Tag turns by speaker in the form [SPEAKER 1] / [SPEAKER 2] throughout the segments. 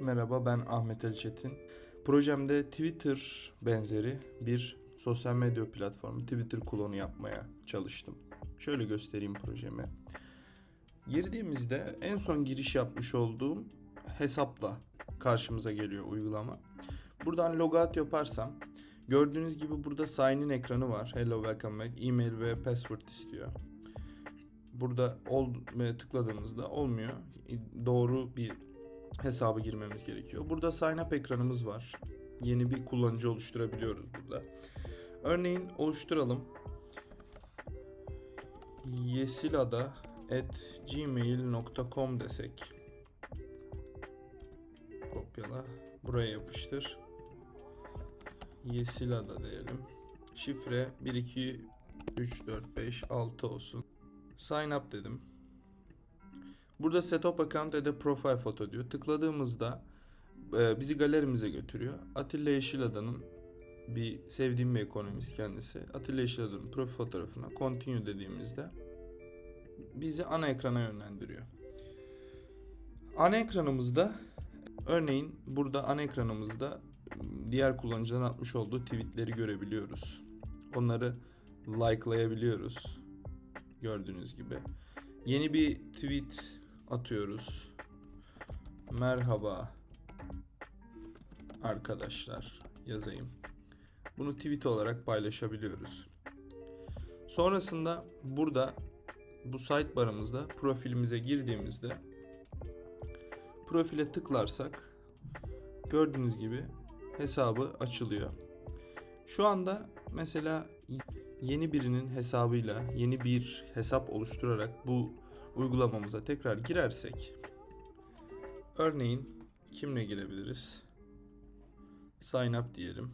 [SPEAKER 1] Merhaba ben Ahmet Ali Çetin. Projemde Twitter benzeri bir sosyal medya platformu Twitter klonu yapmaya çalıştım. Şöyle göstereyim projemi. Girdiğimizde en son giriş yapmış olduğum hesapla karşımıza geliyor uygulama. Buradan logout yaparsam gördüğünüz gibi burada sign in ekranı var. Hello welcome back. E-mail ve password istiyor. Burada ol ve tıkladığımızda olmuyor. Doğru bir hesabı girmemiz gerekiyor. Burada sign up ekranımız var. Yeni bir kullanıcı oluşturabiliyoruz burada. Örneğin oluşturalım. yesilada at gmail.com desek. Kopyala. Buraya yapıştır. Yesilada diyelim. Şifre 1 2 3 4 5 6 olsun. Sign up dedim. Burada setup account ya da profile foto diyor. Tıkladığımızda e, bizi galerimize götürüyor. Atilla Yeşilada'nın bir sevdiğim bir ekonomist kendisi. Atilla Yeşilada'nın profil fotoğrafına continue dediğimizde bizi ana ekrana yönlendiriyor. Ana ekranımızda örneğin burada ana ekranımızda diğer kullanıcıların atmış olduğu tweetleri görebiliyoruz. Onları likelayabiliyoruz. Gördüğünüz gibi. Yeni bir tweet atıyoruz. Merhaba arkadaşlar yazayım. Bunu tweet olarak paylaşabiliyoruz. Sonrasında burada bu sidebar'ımızda profilimize girdiğimizde profile tıklarsak gördüğünüz gibi hesabı açılıyor. Şu anda mesela yeni birinin hesabıyla yeni bir hesap oluşturarak bu uygulamamıza tekrar girersek örneğin kimle girebiliriz? Sign up diyelim.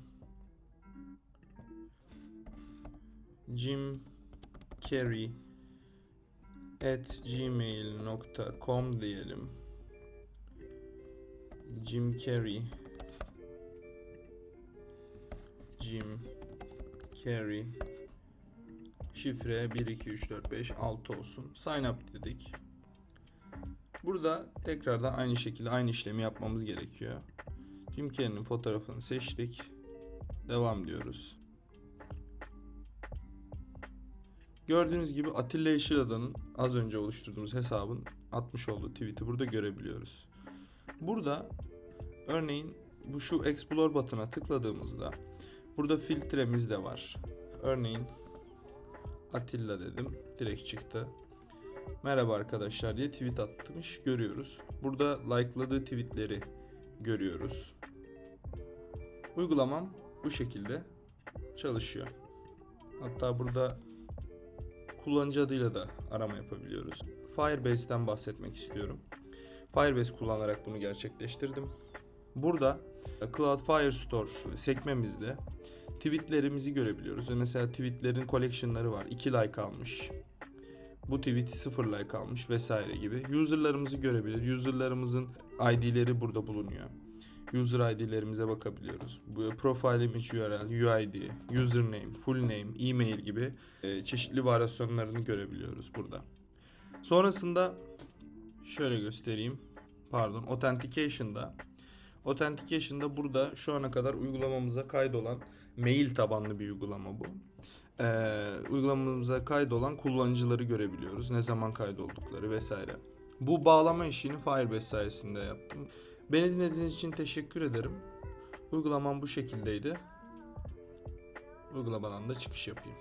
[SPEAKER 1] Jim Carrey at gmail.com diyelim. Jim Carrey Jim Carrey Şifre 1 2 3 4 5 6 olsun. Sign up dedik. Burada tekrardan aynı şekilde aynı işlemi yapmamız gerekiyor. Jim Carrey'nin fotoğrafını seçtik. Devam diyoruz. Gördüğünüz gibi Atilla Yeşilada'nın az önce oluşturduğumuz hesabın atmış olduğu tweet'i burada görebiliyoruz. Burada örneğin bu şu Explore button'a tıkladığımızda burada filtremiz de var. Örneğin Atilla dedim. Direkt çıktı. Merhaba arkadaşlar diye tweet atmış görüyoruz. Burada likeladığı tweetleri görüyoruz. Uygulamam bu şekilde çalışıyor. Hatta burada kullanıcı adıyla da arama yapabiliyoruz. Firebase'ten bahsetmek istiyorum. Firebase kullanarak bunu gerçekleştirdim. Burada Cloud Firestore sekmemizde tweetlerimizi görebiliyoruz. Mesela tweetlerin collection'ları var. 2 like almış. Bu tweet 0 like almış vesaire gibi. User'larımızı görebilir. User'larımızın ID'leri burada bulunuyor. User ID'lerimize bakabiliyoruz. Bu profile image URL, UID, username, full name, email gibi e, çeşitli varyasyonlarını görebiliyoruz burada. Sonrasında şöyle göstereyim. Pardon, Authentication'da Authentication'da burada şu ana kadar uygulamamıza kaydolan mail tabanlı bir uygulama bu. Ee, uygulamamıza kaydolan kullanıcıları görebiliyoruz. Ne zaman kaydoldukları vesaire. Bu bağlama işini Firebase sayesinde yaptım. Beni dinlediğiniz için teşekkür ederim. Uygulamam bu şekildeydi. Uygulamadan da çıkış yapayım.